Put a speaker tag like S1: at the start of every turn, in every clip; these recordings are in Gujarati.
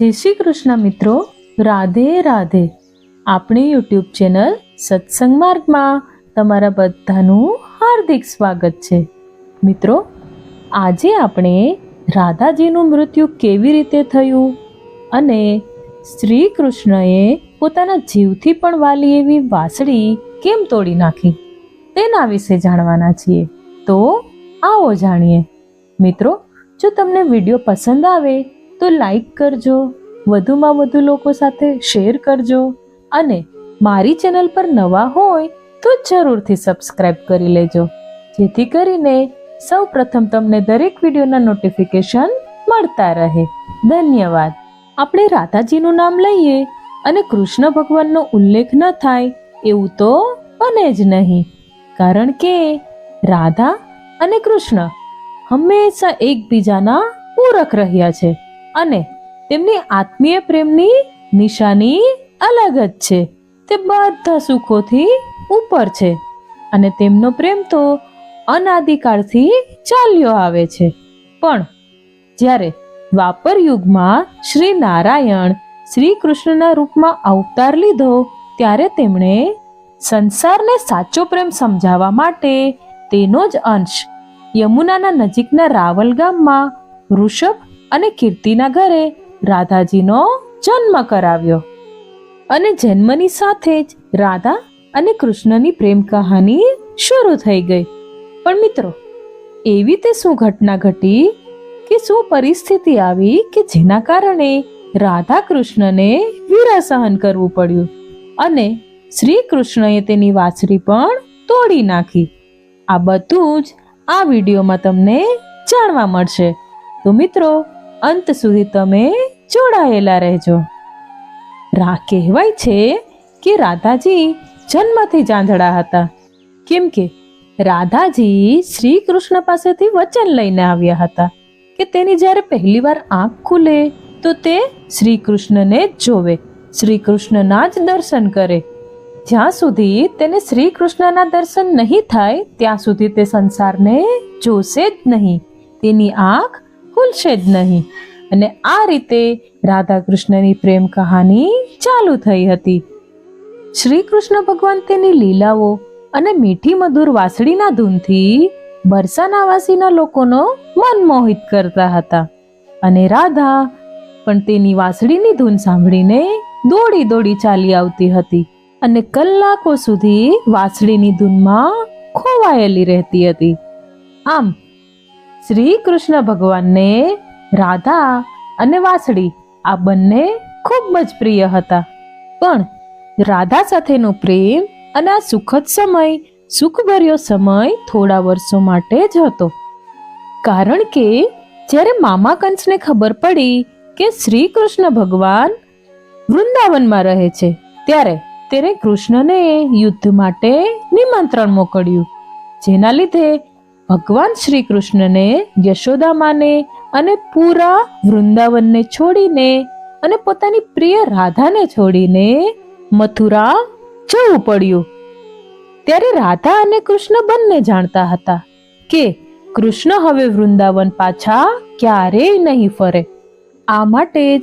S1: જય શ્રી કૃષ્ણ મિત્રો. રાધે રાધે. આપણી યુટ્યુબ ચેનલ સત્સંગ માર્ગમાં તમારા બધાનું હાર્દિક સ્વાગત છે. મિત્રો, આજે આપણે રાધાજીનું મૃત્યુ કેવી રીતે થયું અને શ્રી કૃષ્ણએ પોતાના જીવથી પણ વાલી એવી વાસળી કેમ તોડી નાખી? તેના વિશે જાણવાના છીએ. તો આવો જાણીએ. મિત્રો, જો તમને વીડિયો પસંદ આવે તો લાઈક કરજો, વધુમાં વધુ લોકો સાથે શેર કરજો અને મારી ચેનલ પર નવા હોય તો જરૂરથી સબસ્ક્રાઈબ કરી લેજો. જેથી કરીને સૌ પ્રથમ તમને દરેક વિડીયોના નોટિફિકેશન મળતા રહે. ધન્યવાદ. આપણે રાધાજીનું નામ લઈએ અને કૃષ્ણ ભગવાનનો ઉલ્લેખ ન થાય એવું તો બને જ નહીં. કારણ કે રાધા અને કૃષ્ણ હંમેશા એકબીજાના પૂરક રહ્યા છે. અને તેમની આત્મીય પ્રેમની નિશાની અલગ જ છે. તે બધા સુખોથી ઉપર છે અને તેમનો પ્રેમ તો અનાદિકાળથી ચાલ્યો આવે છે. પણ જ્યારે દ્વાપર યુગમાં શ્રી નારાયણ શ્રી કૃષ્ણના રૂપમાં અવતાર લીધો, ત્યારે તેમણે સંસારને સાચો પ્રેમ સમજાવવા માટે તેનો જ અંશ યમુનાના નજીકના રાવલ ગામમાં ઋષભ અને કીર્તિના ઘરે રાધાજીનો જન્મ કરાવ્યો. અને જન્મની સાથે જ રાધા અને કૃષ્ણની પ્રેમ કહાની શરૂ થઈ ગઈ. પણ મિત્રો, એવી તે શું ઘટના ઘટી કે શું પરિસ્થિતિ આવી કે જેના કારણે રાધા કૃષ્ણને વીરા સહન કરવું પડ્યું અને શ્રી કૃષ્ણએ તેની વાછરી પણ તોડી નાખી. આ બધું જ આ વિડીયોમાં તમને જાણવા મળશે. તો મિત્રો અંત સુધી તમે જોડાયેલા રહેજો. રા કહેવાય છે કે રાધાજી જન્મથી ચાંદડા હતા. કેમ કે રાધાજી શ્રી કૃષ્ણ પાસેથી વચન લઈને આવ્યા હતા કે તેની જ્યારે પહેલીવાર આંખ ખુલે તો તે શ્રી કૃષ્ણને જોવે શ્રી કૃષ્ણના જ દર્શન કરે. જ્યાં સુધી તેને શ્રી કૃષ્ણના દર્શન નહીં થાય, ત્યાં સુધી તે સંસારને જોશે જ નહીં. તેની આંખ ખુલશે જ નહીં. અને આ રીતે રાધા કૃષ્ણની પ્રેમ કહાની ચાલુ થઈ હતી. શ્રી કૃષ્ણ ભગવાન તેની લીલાઓ અને મીઠી મધુર વાસળીના ધૂનથી બરસાનાવાસીના લોકોનો મન મોહિત કરતા હતા. અને રાધા પણ તેની વાસળીની ધૂન સાંભળીને દોડી દોડી ચાલી આવતી હતી અને કલાકો સુધી વાસળીની ધૂનમાં ખોવાયેલી રહેતી હતી. આમ શ્રી કૃષ્ણ ભગવાનને રાધા અને વાસળી આ બંને ખૂબ જ પ્રિય હતા. પણ રાધા સાથેનો પ્રેમ અને આ સુખદ સમય, સુખભર્યો સમય થોડા વર્ષો માટે જ હતો. કારણ કે જ્યારે મામા કંસને ખબર પડી કે શ્રી કૃષ્ણ ભગવાન વૃંદાવનમાં રહે છે, ત્યારે તેણે કૃષ્ણને યુદ્ધ માટે નિમંત્રણ મોકલ્યું, જેના લીધે ભગવાન શ્રી કૃષ્ણને યશોદામાને અને પૂરા વૃંદાવનને છોડીને અને પોતાની પ્રિય રાધાને છોડીને મથુરા જવું પડ્યું. ત્યારે રાધા અને કૃષ્ણ બંને જાણતા હતા કે કૃષ્ણ હવે વૃંદાવન પાછા ક્યારેય નહીં ફરે. આ માટે જ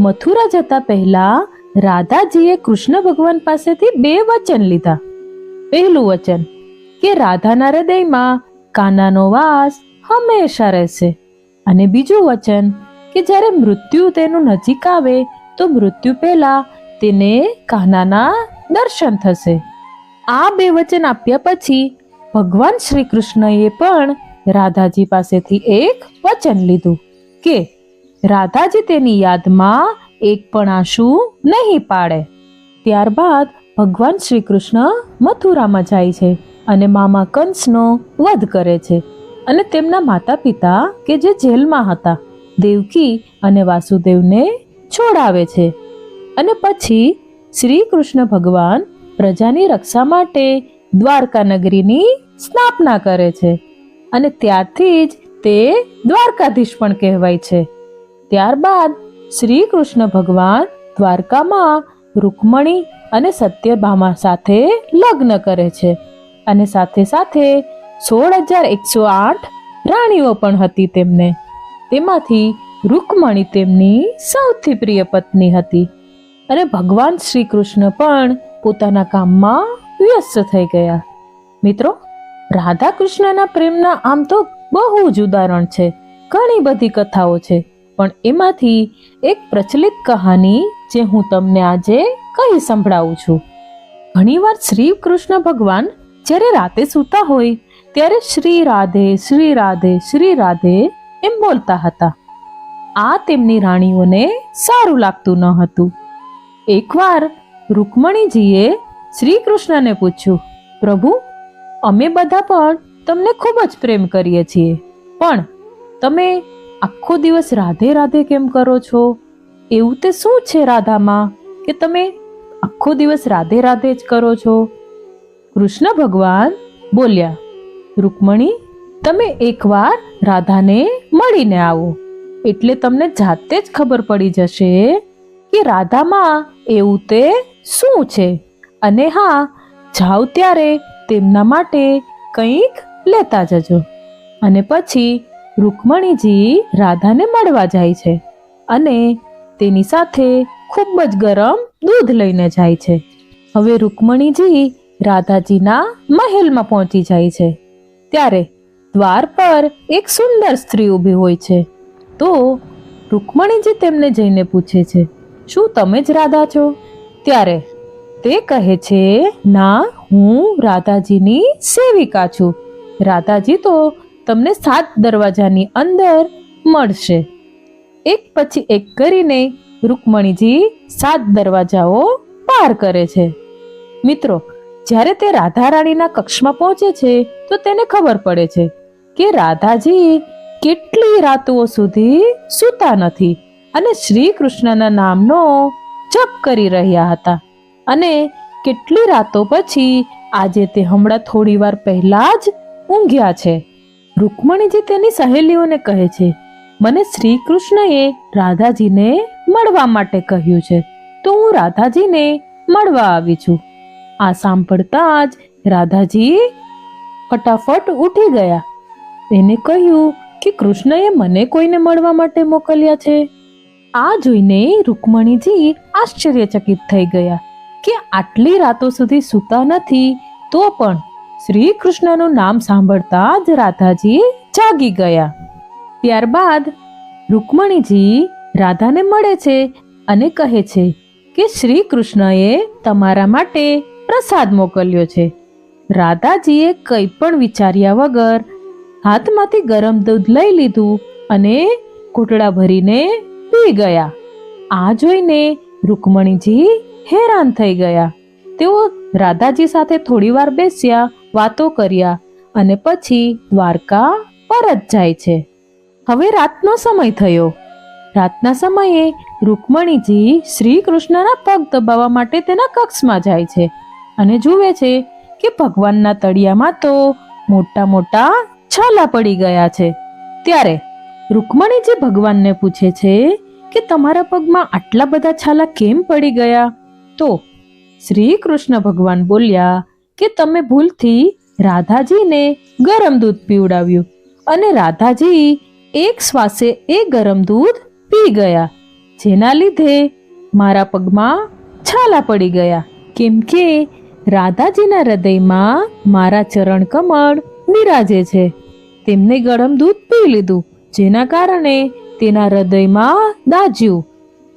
S1: મથુરા જતા પહેલા રાધાજીએ કૃષ્ણ ભગવાન પાસેથી બે વચન લીધા. પહેલું વચન કે રાધાના હૃદયમાં કાનાનો વાસ હંમેશા રહેશે. અને બીજું વચન કે જ્યારે મૃત્યુ તેનું નજીક આવે, તો મૃત્યુ પહેલા તેને કાનાના દર્શન થશે. આ બે વચન આપ્યા પછી ભગવાન શ્રી કૃષ્ણએ પણ રાધાજી પાસેથી એક વચન લીધું કે રાધાજી તેની યાદમાં એક પણ આંસુ નહીં પાડે. ત્યારબાદ ભગવાન શ્રી કૃષ્ણ મથુરામાં જાય છે. અને મામા કંસનો વધ કરે છે અને તેમના માતા પિતા કે જે જેલમાં હતા, દેવકી અને વાસુદેવને છોડાવે છે. અને પછી શ્રી કૃષ્ણ ભગવાન પ્રજાની રક્ષા માટે દ્વારકા નગરીની સ્થાપના કરે છે અને ત્યારથી જ તે દ્વારકાધીશ પણ કહેવાય છે. ત્યારબાદ શ્રી કૃષ્ણ ભગવાન દ્વારકામાં રૂકમણી અને સત્યભામા સાથે લગ્ન કરે છે. અને સાથે સાથે સોળ હજાર એકસો આઠ રાણીઓ પણ હતી તેમને. તેમાંથી રૂકમણી તેમની સૌથી પ્રિય પત્ની હતી અને ભગવાન શ્રી કૃષ્ણ પણ પોતાના કામમાં વ્યસ્ત થઈ ગયા. મિત્રો રાધા કૃષ્ણના પ્રેમના આમ તો બહુ જ ઉદાહરણ છે, ઘણી બધી કથાઓ છે, પણ એમાંથી એક પ્રચલિત કહાની જે હું તમને આજે કહી સંભળાવું છું. ઘણીવાર શ્રી કૃષ્ણ ભગવાન જ્યારે રાતે સૂતા હોય, ત્યારે શ્રી રાધે શ્રી રાધે શ્રી રાધે એમ બોલતા હતા. આ તેમની રાણીઓને સારું લાગતું ન હતું. એકવાર રૂકમણીજીએ શ્રી કૃષ્ણને પૂછ્યું, પ્રભુ, અમે બધા પણ તમને ખૂબ જ પ્રેમ કરીએ છીએ, પણ તમે આખો દિવસ રાધે રાધે કેમ કરો છો? એવું તે શું છે રાધામાં કે તમે આખો દિવસ રાધે રાધે જ કરો છો? કૃષ્ણ ભગવાન બોલ્યા, રૂકમણી, તમે એકવાર રાધાને મળીને આવો. એટલે તમને જાતે જ ખબર પડી જશે કે રાધામાં એવું તે શું છે. અને હા, જાઓ ત્યારે તેમના માટે કંઈક લેતા જજો. અને પછી રૂકમણીજી રાધાને મળવા જાય છે અને તેની સાથે ખૂબ જ ગરમ દૂધ લઈને જાય છે. હવે રૂકમણીજી રાધાજીના મહેલમાં પહોંચી જાય છે. ત્યારે દ્વાર પર એક સુંદર સ્ત્રી ઊભી હોય છે. તો રૂકમણીજી તેમને જઈને પૂછે છે, શું તમે જ રાધા છો? ત્યારે તે કહે છે, ના, હું રાધાજીની સેવિકા છું. રાધાજી તો તમને સાત દરવાજાની અંદર મળશે. એક પછી એક કરીને રૂકમણીજી સાત દરવાજાઓ પાર કરે છે. મિત્રો જ્યારે તે રાધા રાણીના કક્ષમાં પહોંચે છે, તો તેને ખબર પડે છે કે રાધાજી કેટલી રાતો સુધી સૂતા નથી અને શ્રી કૃષ્ણના નામનો જપ કરી રહ્યા હતા. અને કેટલી રાતો પછી આજે તે હમણાં થોડી વાર પહેલા જ ઊંઘ્યા છે. રૂકમણીજી તેની સહેલીઓને કહે છે, મને શ્રી કૃષ્ણએ રાધાજીને મળવા માટે કહ્યું છે. તો હું રાધાજીને મળવા આવી છું. આ સાંભળતા જ રાધાજી ફટાફટ ઉઠી ગયા. તેને કહ્યું કે કૃષ્ણએ મને કોઈને મળવા માટે મોકલ્યા છે. આ જોઈને રૂકમણીજી આશ્ચર્યચકિત થઈ ગયા કે આટલી રાતો સુધી સૂતા નથી તો પણ શ્રી કૃષ્ણનું નામ સાંભળતા જ રાધાજી જાગી ગયા. ત્યારબાદ રૂકમણીજી રાધાને મળે છે અને કહે છે કે શ્રી કૃષ્ણએ તમારા માટે પ્રસાદ મોકલ્યો છે. રાધાજીએ કંઈ પણ વિચાર્યા વગર હાથમાંથી ગરમ દૂધ લઈ લીધું અને ઘૂંટડા ભરીને પી ગયા. આ જોઈને રૂકમણીજી હેરાન થઈ ગયા. તેઓ રાધાજી સાથે થોડીવાર બેસ્યા, વાતો કર્યા અને પછી દ્વારકા પરત જાય છે. હવે રાતનો સમય થયો. રાતના સમયે રૂકમણીજી શ્રી કૃષ્ણના પગ દબાવવા માટે તેના કક્ષમાં જાય છે. અને જુએ છે કે ભગવાનના તળિયામાં તો મોટા મોટા છાલા પડી ગયા છે. ત્યારે રૂકમણીજી ભગવાનને પૂછે છે કે તમારા પગમાં આટલા બધા છાલા કેમ પડી ગયા? તો શ્રી કૃષ્ણ ભગવાન બોલ્યા કે તમે ભૂલથી રાધાજીને ગરમ દૂધ પીવડાવ્યું અને રાધાજી એક શ્વાસે એ ગરમ દૂધ પી ગયા, જેના લીધે મારા પગમાં છાલા પડી ગયા. કેમ કે રાધાજીના હૃદયમાં મારા ચરણ કમળ બિરાજે છે. તેમને ગરમ દૂધ પી લીધું, જેના કારણે તેના હૃદયમાં દાજ્યું.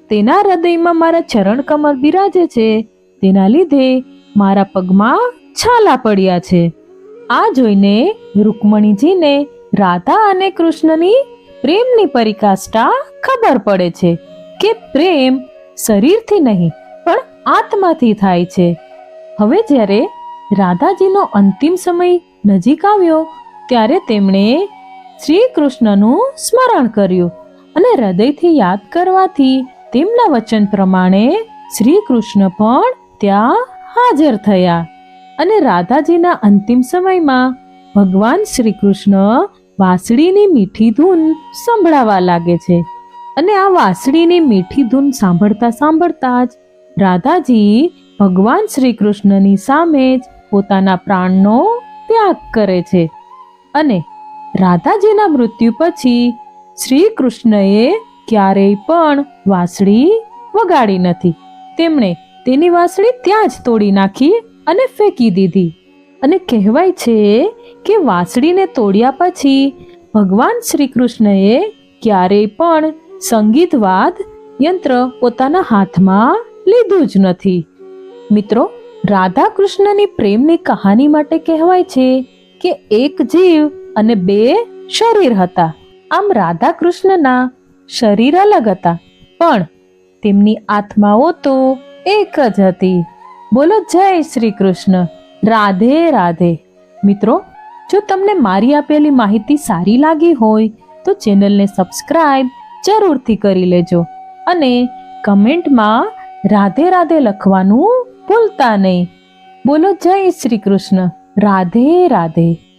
S1: તેના હૃદયમાં મારા ચરણ કમળ બિરાજે છે, તેના લીધે મારા પગમાં છાલા પડ્યા છે. આ જોઈને રૂકમણીજીને રાધા અને કૃષ્ણની પ્રેમની પરિકાષ્ઠા ખબર પડે છે કે પ્રેમ શરીરથી નહીં, પણ આત્માથી થાય છે. હવે જ્યારે રાધાજીનો અંતિમ સમય નજીક આવ્યો, ત્યારે તેમણે શ્રી કૃષ્ણનું સ્મરણ કર્યું અને હૃદયથી યાદ કરવાથી તેમના વચન પ્રમાણે શ્રી કૃષ્ણ પણ ત્યાં હાજર થયા અને રાધાજીના અંતિમ સમયમાં ભગવાન શ્રી કૃષ્ણ વાંસળીની મીઠી ધૂન સંભળાવા લાગે છે અને આ વાંસળીની મીઠી ધૂન સાંભળતા સાંભળતા જ રાધાજી ભગવાન શ્રી કૃષ્ણની સામે જ પોતાના પ્રાણનો ત્યાગ કરે છે અને રાધાજીના મૃત્યુ પછી શ્રી કૃષ્ણએ ક્યારેય પણ વાંસળી વગાડી નથી. તેમણે તેની વાંસળી ત્યાં જ તોડી નાખી અને ફેંકી દીધી. અને કહેવાય છે કે વાંસળીને તોડ્યા પછી ભગવાન શ્રી કૃષ્ણએ ક્યારેય પણ સંગીતવાદ યંત્ર પોતાના હાથમાં લીધું જ નથી. મિત્રો રાધા કૃષ્ણની પ્રેમની કહાની માટે કહેવાય છે કે એક જીવ અને બે શરીર હતા. આમ રાધા કૃષ્ણના શરીર અલગ હતા, પણ તેમની આત્માઓ તો એક જ હતી. બોલો, જય શ્રી કૃષ્ણ રાધે રાધે. મિત્રો, જો તમને મારી આપેલી માહિતી સારી લાગી હોય, તો ચેનલને સબસ્ક્રાઇબ જરૂરથી કરી લેજો અને કમેન્ટમાં રાધે રાધે લખવાનું ભૂલતા નહીં. બોલો જય શ્રી કૃષ્ણ. રાધે રાધે.